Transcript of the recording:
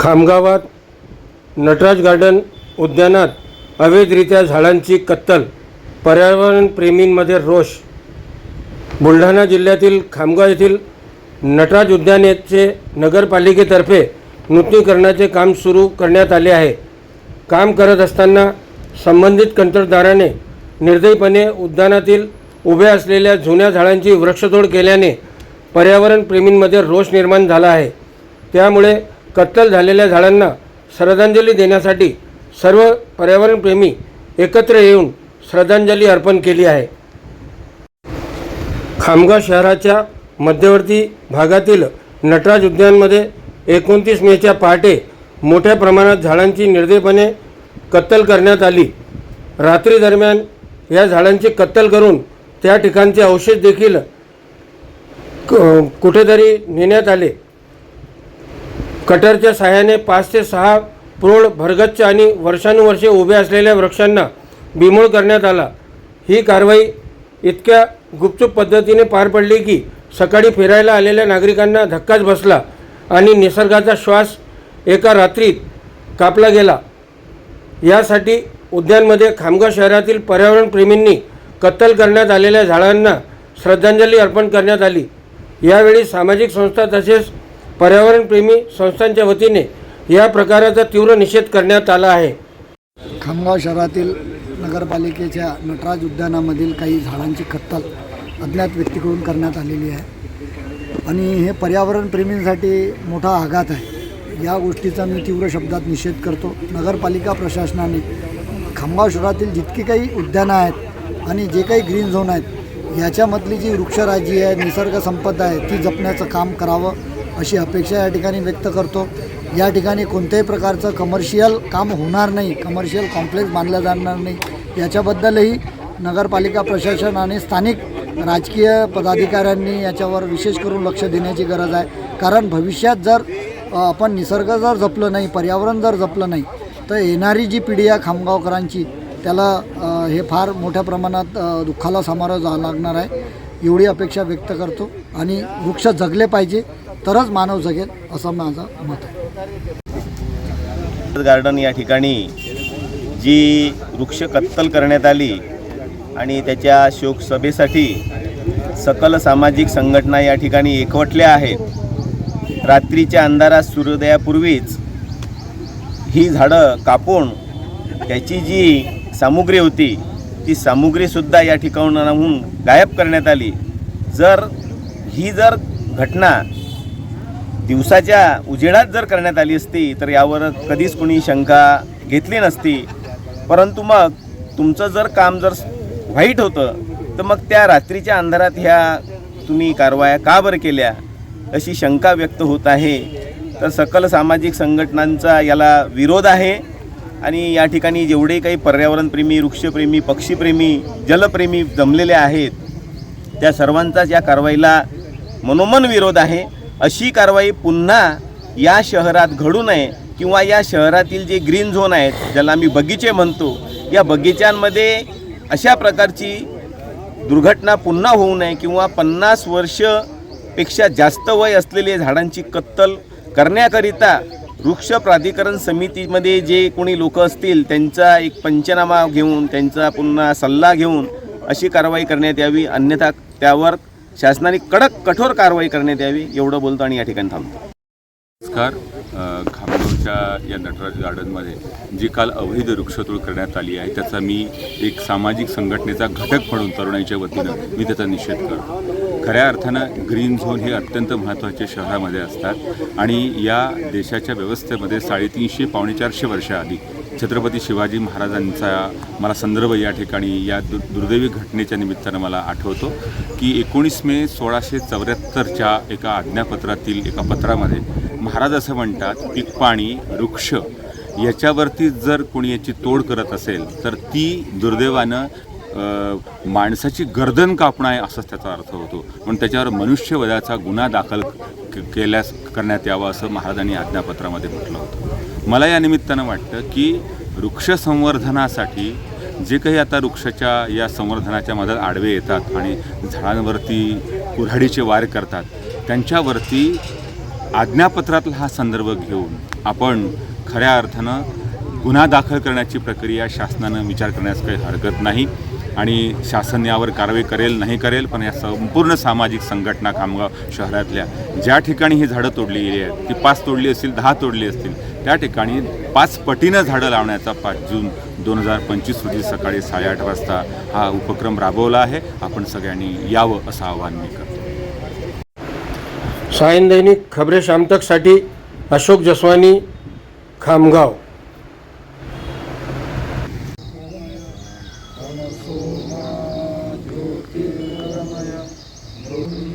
खामगावात Nataraj garden उद्यानात अवैधरित्या झाडांची कत्तल पर्यावरणप्रेमींमध्ये रोष. बुलढाणा जिल्ह्यातील खामगाव येथील नटराज उद्यानाचे नगरपालिकेतर्फे नूतनीकरणाचे काम सुरू करण्यात आले आहे. काम करत असताना संबंधित कंत्राटदाराने निर्दयीपणे उद्यानातील उभ्या असलेल्या जुन्या झाडांची वृक्षतोड केल्याने पर्यावरणप्रेमींमध्ये रोष निर्माण झाला आहे. त्यामुळे कत्तल झालेल्या झाडांना श्रद्धांजली देण्यासाठी सर्व पर्यावरणप्रेमी एकत्र येऊन श्रद्धांजली अर्पण केली आहे. खामगाव शहराच्या मध्यवर्ती भागातील नटराज उद्यानमध्ये एकोणतीस मेच्या पहाटे मोठ्या प्रमाणात झाडांची निर्दयपणे कत्तल करण्यात आली. रात्री दरम्यान या झाडांची कत्तल करून त्या ठिकाणचे अवशेष देखील क- कुठेतरी नेण्यात आले. कटरच्या सहाय्याने पाच ते सहा प्रौढ भरगच्च आणि वर्षानुवर्षे उभे असलेल्या वृक्षांना बिमोळ करण्यात आला. ही कारवाई इतक्या गुपचूप पद्धतीने पार पडली की सकाळी फिरायला आलेल्या नागरिकांना धक्काच बसला आणि निसर्गाचा श्वास एका रात्रीत कापला गेला. यासाठी उद्यानमध्ये खामगाव शहरातील पर्यावरणप्रेमींनी कत्तल करण्यात आलेल्या झाडांना श्रद्धांजली अर्पण करण्यात आली. यावेळी सामाजिक संस्था तसेच पर्यावरणप्रेमी संस्थांच्या वतीने या प्रकाराचा तीव्र निषेध करण्यात आला आहे. खामगाव शहरातील नगरपालिकेच्या नटराज उद्यानामधील काही झाडांची कत्तल अज्ञात व्यक्तीकडून करण्यात आलेली आहे. आणि हे पर्यावरणप्रेमींसाठी मोठा आघात आहे. या गोष्टीचा मी तीव्र शब्दात निषेध करतो. नगरपालिका प्रशासनाने खामगाव शहरातील जितकी काही उद्यानं आहेत आणि जे काही ग्रीन झोन आहेत याच्यामधली जी वृक्षराजी आहे निसर्ग संपदा आहे ती जपण्याचं काम करावं. अशी अपेक्षा या ठिकाणी व्यक्त करतो. या ठिकाणी कोणत्याही प्रकारचं कमर्शियल काम होणार नाही. कमर्शियल कॉम्प्लेक्स बांधलं जाणार नाही. याच्याबद्दलही नगरपालिका प्रशासन आणि स्थानिक राजकीय पदाधिकाऱ्यांनी याच्यावर विशेष करून लक्ष देण्याची गरज आहे. कारण भविष्यात जर आपण निसर्ग जर जपलं नाही पर्यावरण जर जपलं नाही तर येणारी जी पिढी आहे खामगावकरांची त्याला हे फार मोठ्या प्रमाणात दुःखाला सामोरं जा लागणार आहे. एवढी अपेक्षा व्यक्त करतो. आणि वृक्ष जगले पाहिजे. तरच मानव जगेल असं माझं मत आहे. गार्डन या ठिकाणी जी वृक्ष कत्तल करण्यात आली आणि त्याच्या शोकसभेसाठी सकल सामाजिक संघटना या ठिकाणी एकवटल्या आहेत. रात्रीच्या अंधारात सूर्योदयापूर्वीच ही झाडं कापून त्याची जी सामुग्री होती ती सामुग्रीसुद्धा या ठिकाणाहून गायब करण्यात आली. जर ही जर घटना दिवसाच्या उजेडात जर करण्यात आली असती तर यावर कधीच कोणी शंका घेतली नसती. परंतु मग तुमचं जर काम जर वाईट होतं तर मग त्या रात्रीच्या अंधारात ह्या तुम्ही कारवाया का बरं केल्या? अशी शंका व्यक्त होत आहे. तर सकल सामाजिक संघटनांचा याला विरोध आहे. आणि या ठिकाणी जेवढे काही पर्यावरणप्रेमी वृक्षप्रेमी पक्षीप्रेमी जलप्रेमी जमलेले आहेत त्या सर्वांचाच या कारवाईला मनोमन विरोध आहे. अशी कारवाई पुन्हा या शहरात घडू नये किंवा या शहरातील जे ग्रीन झोन आहेत ज्याला आम्ही बगीचे म्हणतो या बगीच्यांमध्ये अशा प्रकारची दुर्घटना पुन्हा होऊ नये किंवा पन्नास वर्षपेक्षा जास्त वय असलेले झाडांची कत्तल करण्याकरिता वृक्ष प्राधिकरण समितीमध्ये जे कोणी लोक असतील त्यांचा एक पंचनामा घेऊन त्यांचा पुन्हा सल्ला घेऊन अशी कारवाई करण्यात यावी. अन्यथा त्यावर शासनाने कडक कठोर कारवाई करण्यात यावी एवढं बोलतो आणि या ठिकाणी थांबतो. नमस्कार. खामगावच्या या नटराज गार्डनमध्ये जी काल अवैध वृक्षतोड करण्यात आली आहे त्याचा मी एक सामाजिक संघटनेचा घटक म्हणून तरुणाईच्या वतीनं मी त्याचा निषेध करतो. खऱ्या अर्थानं ग्रीन झोन हे अत्यंत महत्त्वाचे शहरामध्ये असतात आणि या देशाच्या व्यवस्थेमध्ये साडेतीनशे पावणे चारशे वर्षाआधी छत्रपती शिवाजी महाराजांचा मला संदर्भ या ठिकाणी या दु दुर्दैवी घटनेच्या निमित्तानं मला आठवतो की एकोणीस मे सोळाशे चौऱ्याहत्तरच्या एका आज्ञापत्रातील एका पत्रामध्ये महाराज असं म्हणतात पीक पाणी वृक्ष याच्यावरती जर कोणी याची तोड करत असेल तर ती दुर्दैवानं माणसाची गर्दन कापणं आहे असंच त्याचा अर्थ होतो. पण त्याच्यावर मनुष्यवधाचा गुन्हा दाखल केल्यास करण्यात यावं असं महाराजांनी आज्ञापत्रामध्ये म्हटलं होतं. मला या निमित्तानं वाटतं की वृक्ष संवर्धनासाठी जे काही आता वृक्षाच्या या संवर्धनाच्या मधात आडवे येतात आणि झाडांवरती कुऱ्हाडीचे वार करतात त्यांच्यावरती आज्ञापत्रातला हा संदर्भ घेऊन आपण खऱ्या अर्थानं गुन्हा दाखल करण्याची प्रक्रिया शासनानं विचार करण्यास काही हरकत नाही. आणि शासन यावर कारवाई करेल नाही करेल पण या संपूर्ण सामाजिक संघटना खामगाव शहरातल्या ज्या ठिकाणी ही झाडं तोडली गेली आहेत ती पाच तोडली असतील दहा तोडली असतील त्या ठिकाणी पाच पटीनं झाडं लावण्याचा पाच जून दोन हजार पंचवीस रोजी सकाळी साडेआठ वाजता हा उपक्रम राबवला आहे. आपण सगळ्यांनी यावं असं आवाहन मी करतो. सायन दैनिक खबरे शामतकसाठी अशोक जसवानी खामगाव. Amen.